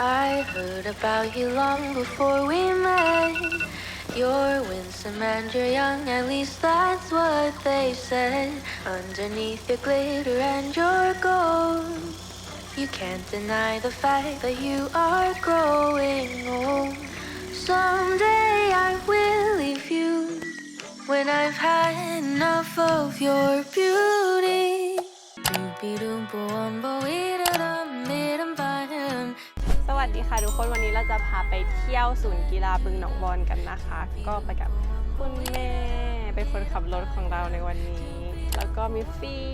I heard about you long before we met. You're winsome and you're young, at least that's what they said. Underneath your glitter and your gold, you can't deny the fact that you are growing old. Someday I will leave you when I've had enough of your beauty. สวัสดีค่ะทุกคนวันนี้เราจะพาไปเที่ยวศูนย์กีฬาบึงหนองบอนกันนะคะ ก็ไปกับคุณแม่เป็นคนขับรถของเราในวันนี้ แล้วก็มีฟี่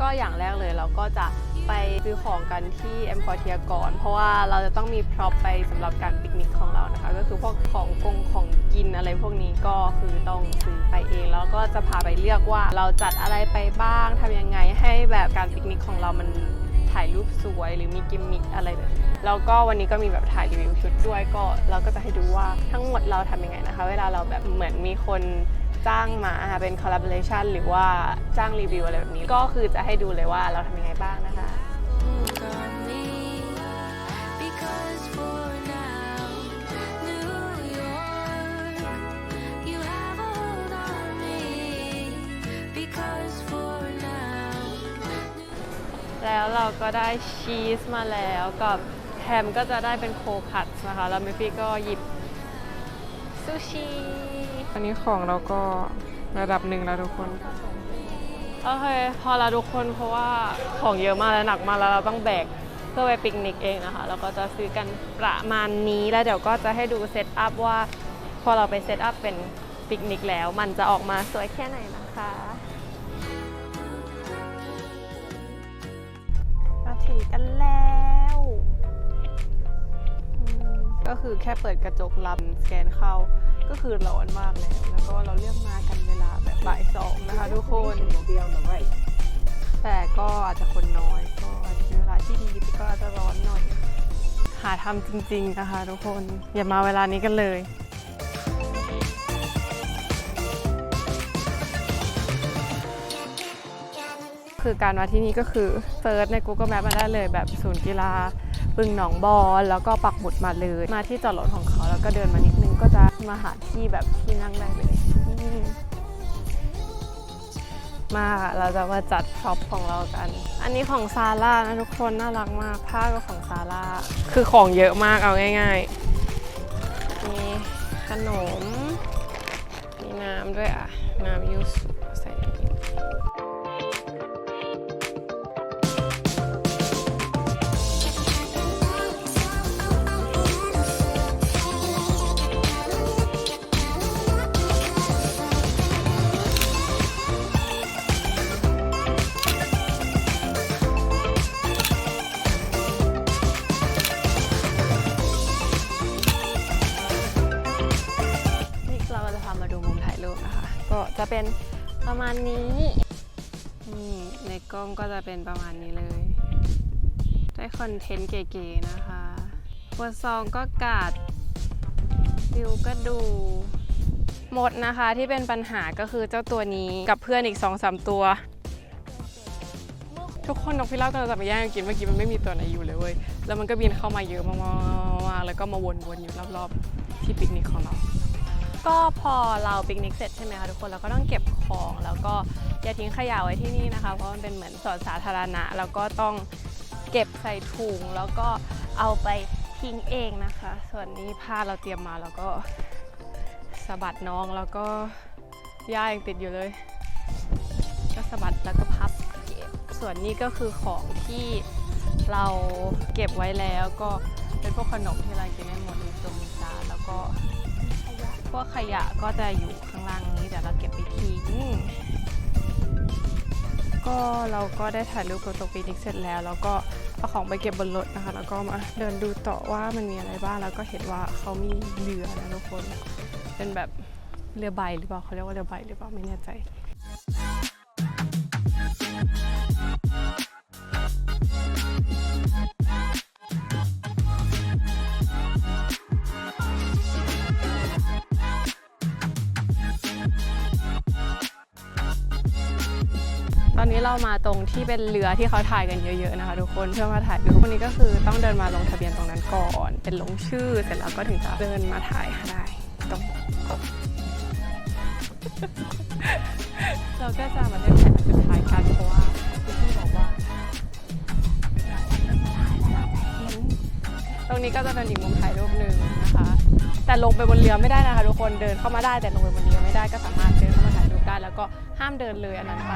ก็อย่างแรกเลยเราก็จะไปซื้อของกันที่เอ็มพอเทียก่อน เพราะว่าเราจะต้องมีพร็อพไปสำหรับการปิกนิกของเรานะคะ ก็คือพวกของกงของกินอะไรพวกนี้ก็คือต้องซื้อไปเอง แล้วก็จะพาไปเลือกว่าเราจัดอะไรไปบ้างทำยังไงให้แบบการปิกนิกของเรามัน ถ่ายรูปสวยหรือมีกิมมิคอะไรแบบนี้แล้วก็วันนี้ก็มีแบบถ่ายรีวิวชุดด้วยก็เราก็จะให้ดูว่าทั้งหมดเราทำยังไงนะคะ เวลาเราแบบเหมือนมีคนจ้างมาเป็น collaboration หรือว่าจ้างรีวิวอะไรแบบนี้ ก็คือจะให้ดูเลยว่าเราทำยังไงบ้างนะคะ hold on me because for แล้วเราก็ได้ชีสมาแล้วกับแฮมก็จะได้เป็นโคคัตนะคะ แล้วเมฟี่ก็หยิบซูชิอันนี้ของเราก็ระดับหนึ่งแล้วทุกคน โอเค พอเราทุกคนเพราะว่าของเยอะมากและหนักมากแล้วเราต้องแบกเพื่อไปปิกนิกเองนะคะแล้วก็จะซื้อกันประมาณนี้แล้วเดี๋ยวก็จะให้ดูเซตอัพว่า พอเราไปเซตอัพเป็นปิกนิกแล้ว มันจะออกมาสวยแค่ไหนนะคะ ถึงกันแล้วก็คือแค่เปิดกระจกลำสแกนเข้าก็คือร้อนมากแล้ว แล้วก็เราเลือกมากันเวลาแบบบ่ายสองนะคะทุกคนแต่ก็อาจจะคนน้อยก็อาจจะเวลาที่ดีก็อาจจะร้อนหน่อยหาทำจริง ๆ นะคะ ทุกคนอย่ามาเวลานี้กันเลย คือการมาที่นี่ก็คือเซิร์ชใน Google Map มาได้เลยแบบศูนย์กีฬาบึงหนองบอนแล้วก็ปักหมุดมาเลย มาที่จอดรถของเขาแล้วก็เดินมานิดนึงก็จะมาหาที่แบบที่นั่งได้เลยมาค่ะเราจะมาจัดพร็อพของเรากัน อันนี้ของซาร่านะทุกคนน่ารักมากผ้าก็ของซาร่าคือของเยอะมากเอาง่ายๆมีขนมมีน้ำด้วยอะ น้ำยูสุ จะเป็นประมาณนี้นี่ในกล้องก็จะเป็นประมาณนี้เลย ได้คอนเทนต์เก๋ๆนะคะบนซองก็กาดวิวก็ดูหมดนะคะที่เป็นปัญหาก็คือเจ้าตัวนี้กับเพื่อนอีก2อสตัว ทุกคนนกพิราบกำลังจะไปแย่งกินเมื่อกี้มันไม่มีตัวไหนอยู่เลยเว้ยแล้วมันก็บินเข้ามาเยอะมากๆแล้วก็มาวนๆอยู่รอบๆที่ปิกนิกของเรา ก็พอเราปิกนิกเสร็จใช่ไหมคะทุกคนเราก็ต้องเก็บของแล้วก็อย่าทิ้งขยะไว้ที่นี่นะคะ เพราะมันเป็นเหมือนสวนสาธารณะ แล้วก็ต้องเก็บใส่ถุงแล้วก็เอาไปทิ้งเองนะคะ ส่วนนี้ผ้าเราเตรียมมาแล้วก็สะบัดน้องแล้วก็ย่ายังติดอยู่เลย ก็สะบัดแล้วก็พับเก็บส่วนนี้ก็คือของที่เราเก็บไว้แล้วก็เป็นพวกขนมที่เรากินได้หมดมีตัวมีจานแล้วก็ วกขยะก็จะอยู่ข้างล่างนี้เดี๋ยวเราเก็บไปทิ้งก็เราก็ได้ถ่ายรูปกับตัวปิกนิกเสร็จแล้ว แล้วก็เอาของไปเก็บบนรถนะคะ แล้วก็มาเดินดูต่อว่ามันมีอะไรบ้างแล้วก็เห็นว่าเขามีเรือนะทุกคน เป็นแบบเรือใบหรือเปล่าเขาเรียกว่าเรือใบหรือเปล่าไม่แน่ใจ อนนี้เรามาตรงที่เป็นเรือที่เขาถ่ายกันเยอะๆนะคะทุกคนเพื่อมาถ่ายรูปวันนี้ก็คือต้องเดินมาลงทะเบียนตรงนั้นก่อน เป็นลงชื่อเสร็จแล้วก็ถึงจะเดินมาถ่ายได้ตรงเราก็จะมาเล่นแข่งสุดท้ายกันเพราะว่าพี่บอกว่าตรงนี้ก็จะเป็นอีกมุมถ่ายรูปหนึ่งนะคะ แต่ลงไปบนเรือไม่ได้นะคะทุกคนเดินเข้ามาได้แต่ลงไปบนเรือไม่ได้ก็สามารถเดินเข้ามาถ่ายรูปได้ แล้วก็ห้ามเดินเลยอันนั้นไป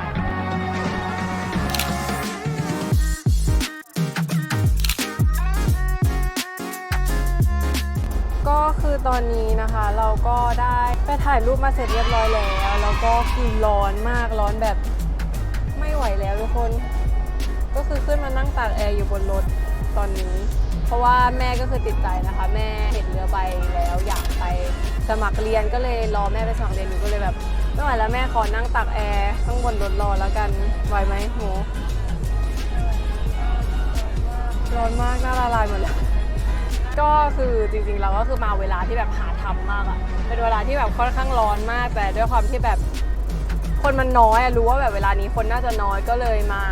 ตอนนี้นะคะเราก็ได้ไปถ่ายรูปมาเสร็จเรียบร้อยแล้ว แล้วก็คือร้อนมากร้อนแบบไม่ไหวแล้วทุกคน ก็คือขึ้นมานั่งตากแอร์อยู่บนรถตอนนี้ เพราะว่าแม่ก็คือติดใจนะคะ แม่เห็นเรือใบแล้วอยากไปสมัครเรียนก็เลยรอแม่ไปสมัครเรียนอยู่ก็เลยแบบไม่ไหวแล้วแม่ขอนั่งตากแอร์ข้างบนรถรอแล้วกันไหวไหมโหร้อนมากหน้าละลายหมดแล้ว ก็คือจริงๆเราก็คือมาเวลาที่แบบหาทำมากอะเป็นเวลาที่แบบค่อนข้างร้อนมาก แต่ด้วยความที่แบบคนมันน้อยอะรู้ว่าแบบเวลานี้คนน่าจะน้อยก็เลยมา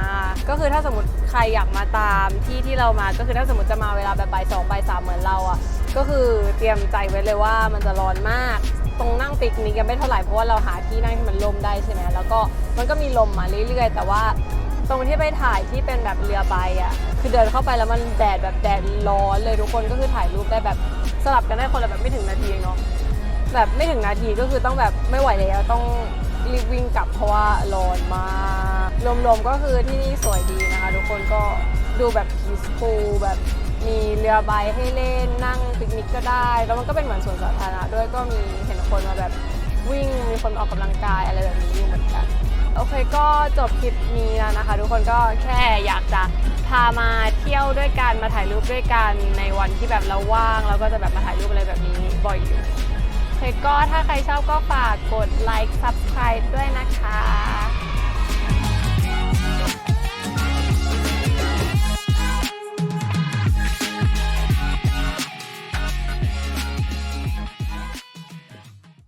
ก็คือถ้าสมมติใครอยากมาตามที่ที่เรามาก็คือถ้าสมมติจะมาเวลาแบบบ่ายสองบ่ายสามเหมือนเราอะก็คือเตรียมใจไว้เลยว่ามันจะร้อนมาก ตรงนั่งปิกนิกยังไม่เท่าไหร่เพราะว่าเราหาที่นั่งที่มันลมได้ใช่ไหมแล้วก็มันก็มีลมมาเรื่อยๆ แต่ว่า ตรงที่ไปถ่ายที่เป็นแบบเรือใบอะ คือเดินเข้าไปแล้วมันแดดแบบแดดร้อนเลยทุกคนก็คือถ่ายรูปได้แบบสลับกันได้คนละแบบไม่ถึงนาทีเนาะแบบไม่ถึงนาทีก็คือต้องแบบไม่ไหวแล้วต้องรีบวิ่งกลับเพราะว่าร้อนมากรวมๆก็คือที่นี่สวยดีนะคะ ทุกคนก็ดูแบบ peaceful แบบมีเรือใบให้เล่นนั่งปิกนิกก็ได้แล้วมันก็เป็นเหมือนสวนสาธารณะด้วยก็มีเห็นคนมาแบบวิ่งมีคนออกกำลังกายอะไรแบบนี้ โอเคก็จบคลิปนี้แล้วนะคะ ทุกคนก็แค่อยากจะพามาเที่ยวด้วยกันมาถ่ายรูปด้วยกันในวันที่แบบเราว่างแล้วก็จะแบบมาถ่ายรูปอะไรแบบนี้บ่อยอยู่โอเคก็ถ้าใครชอบก็ฝากกดไลค์ subscribe ด้วยนะคะ